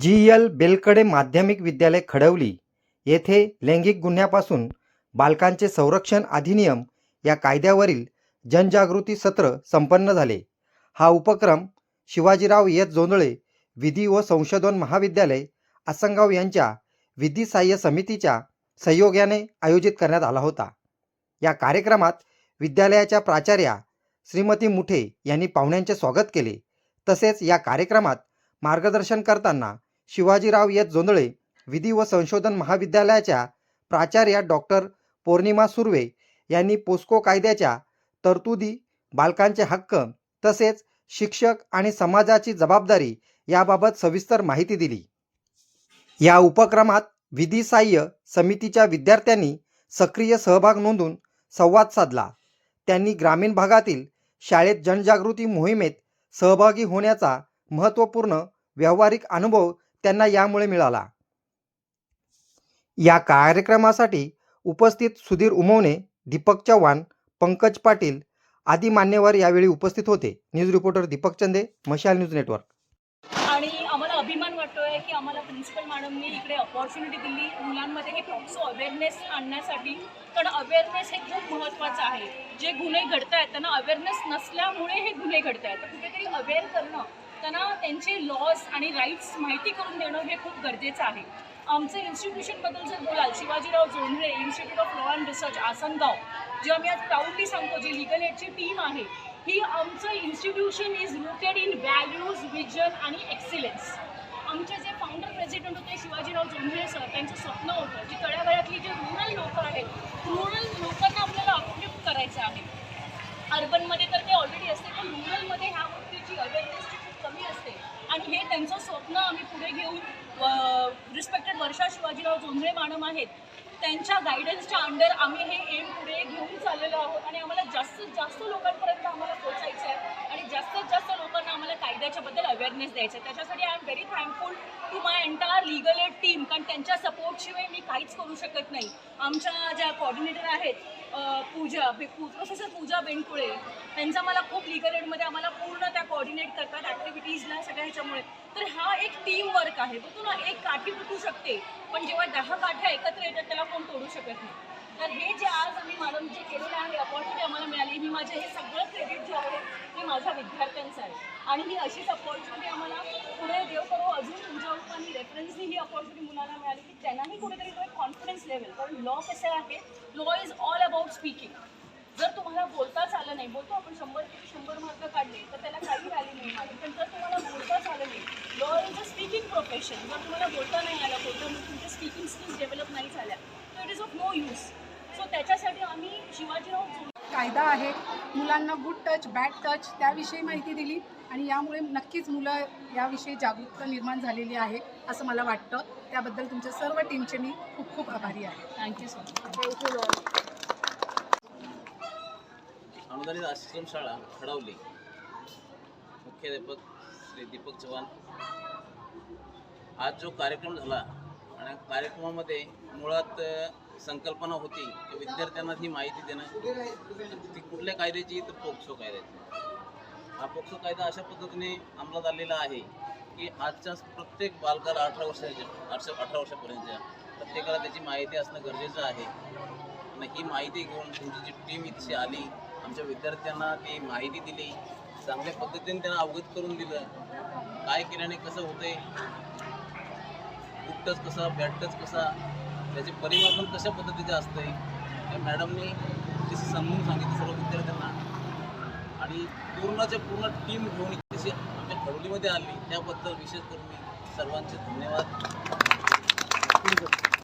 G L बेलकडे माध्यमिक विद्यालय खडवली. येथे लैंगिक गुन्ह्यापासून बालकांचे संरक्षण अधिनियम या कायद्यावरील जनजागृती सत्र संपन्न झाले. हा उपक्रम शिवाजीराव येत जोंधळे विधी व संशोधन महाविद्यालय आसंगाव यांच्या विधी सहाय्य समितीच्या सहयोगाने आयोजित करण्यात आला होता. या कार्यक्रमात विद्यालयाच्या प्राचार्या श्रीमती मुठे यांनी पाहुण्यांचे स्वागत केले. तसेच या कार्यक्रमात मार्गदर्शन करताना शिवाजीराव येत जोंधळे विधी व संशोधन महाविद्यालयाच्या प्राचार्या डॉक्टर पौर्णिमा सुर्वे यांनी पोस्को कायद्याच्या तरतुदी बालकांचे हक्क तसेच शिक्षक आणि समाजाची जबाबदारी याबाबत सविस्तर माहिती दिली. या उपक्रमात विधी साह्य समितीच्या विद्यार्थ्यांनी सक्रिय सहभाग नोंदून संवाद साधला. त्यांनी ग्रामीण भागातील शाळेत जनजागृती मोहिमेत सहभागी होण्याचा महत्त्वपूर्ण व्यावहारिक अनुभव त्यांना यामुळे मिळाला. या कार्यक्रमासाठी उपस्थित सुधीर उमवणे दीपक चव्हाण पंकज पाटील आदी मान्यवर यावेळी उपस्थित होते. न्यूज रिपोर्टर दीपक चंदे मशाल न्यूज नेटवर्क. आणि आम्हाला अभिमान वाटतोय की आम्हाला प्रिन्सिपल मॅडमनी इकडे अपॉर्च्युनिटी दिली. मुलांमध्ये हे टॉक्सो अवेअरनेस आणण्यासाठी. कारण अवेअरनेस हे खूप महत्त्वाचं आहे. जे गुन्हे घडत आहेत त्यांना अवेअरनेस नसल्यामुळे हे गुन्हे घडत आहेत तर कुठेतरी अवेअर करणं त्यांना त्यांचे लॉज आणि राईट्स माहिती करून देणं हे खूप गरजेचं आहे. आमचं इन्स्टिट्यूशनबद्दल जर बोलाल Shivajirao Jondhale institute of law and research Asangaon जे आम्ही आज प्राऊडली सांगतो जी लिगल एडची टीम आहे ही आमचं institution is rooted in values vision आणि एक्सिलन्स आमचे जे फाउंडर प्रेसिडेंट होते शिवाजीराव जोंधळे सर त्यांचं स्वप्न होतं जी तळ्यागळ्यातली जे रुरल लोक आहेत रुरल लोकांना आपल्याला अपलिफ्ट करायचं आहे. अर्बनमध्ये तर ते ऑलरेडी असते पण रुरलमध्ये ह्या गोष्टीची अवेअरनेस कमी असते. आणि हे त्यांचं स्वप्न आम्ही पुढे घेऊन रिस्पेक्टेड वर्षा शिवाजीराव जोंधळे मॅडम आहेत. त्यांच्या गायडन्सच्या अंडर आम्ही हे एम पुढे घेऊन चाललेलो आहोत. आणि आम्हाला जास्तीत जास्त लोकांना आम्हाला पोहोचायचं आहे आणि जास्तीत जास्त लोकांना आम्हाला कायद्याच्याबद्दल द्यायचं. त्याच्यासाठी I am very thankful to my entire legal aid team कारण त्यांच्या सपोर्टशिवाय मी काहीच करू शकत नाही. आमच्या ज्या कॉर्डिनेटर आहेत पूजा बे- प्रोफेसर पूजा बेंकुळे त्यांचा मला खूप लिगल एडमध्ये आम्हाला पूर्ण त्या कॉर्डिनेट करतात ॲक्टिव्हिटीजला सगळ्या ह्याच्यामुळे. तर हा एक टीम वर्क आहे. बघतो ना एक काठी तुटू शकते पण जेव्हा दहा काठ्या एकत्र येतात त्याला कोण तोडू शकत नाही. तर हे जे आज आम्ही मॅडम जे केलेलं आहे अपॉर्च्युनिटी आम्हाला मिळाली. मी माझे हे सगळं क्रेडिट जे आहे की माझ्या विद्यार्थ्यांचा आहे. आणि ही अशीच अपॉर्च्युनिटी आम्हाला पुढे देव करो अजून तुमच्या रूपाने रेफरन्सनी ही अपॉर्च्युनिटी मुलांना मिळाली की त्यांनाही कुठेतरी तो एक कॉन्फिडन्स लेवल कारण लॉ कसं आहे? Law is all about speaking जर तुम्हाला बोलताच आलं नाही बोलतो आपण शंभर शंभर मार्क काढले तर त्याला काही व्हॅल्यू नाही आहे पण जर तुम्हाला बोलताच आलं नाही law is a speaking profession जर तुम्हाला बोलता नाही आलं बोलता मग तुमच्या स्पीकिंग स्किल्स डेव्हलप नाही झाल्या तर it is of no use so त्याच्यासाठी आम्ही शिवाजीराव कायदा आहे. मुलांना गुड टच बॅड टच त्याविषयी माहिती दिली आणि यामुळे नक्कीच मुलं याविषयी जागरूकता निर्माण झालेली आहे असं मला वाटतं. त्याबद्दल तुमच्या सर्व टीमचे मी खूप खूप आभारी आहे. थँक्यू सो मच अनुदानित आश्रमशाळा खडवली मुख्याध्यापक श्री दीपक चव्हाण. आज जो कार्यक्रम झाला आणि कार्यक्रमामध्ये मुळात संकल्पना होती की विद्यार्थ्यांना ही माहिती देणं. ती कुठल्या कायद्याची तर पोक्सो कायद्याची. हा पोक्सो कायदा अशा पद्धतीने अंमलात आलेला आहे की आजच्या प्रत्येक बालकाला अठरा वर्षाच्या अठरा अठरा वर्षापर्यंतच्या प्रत्येकाला त्याची माहिती असणं गरजेचं आहे. आणि ही माहिती घेऊन तुमची जी टीम इथे आली आमच्या विद्यार्थ्यांना ती माहिती दिली चांगल्या पद्धतीने त्यांना अवगत करून दिलं काय केल्याने कसं होतंय गुड कसा बॅड टच कसा त्याचे परिमापन कशा पद्धतीचे असतंय? हे मॅडमने ते समजून सांगितलं सर्व विद्यार्थ्यांना आणि पूर्णच्या पूर्ण टीम घेऊन कशी आमच्या खडोलीमध्ये आली त्याबद्दल विशेष करून मी सर्वांचे धन्यवाद.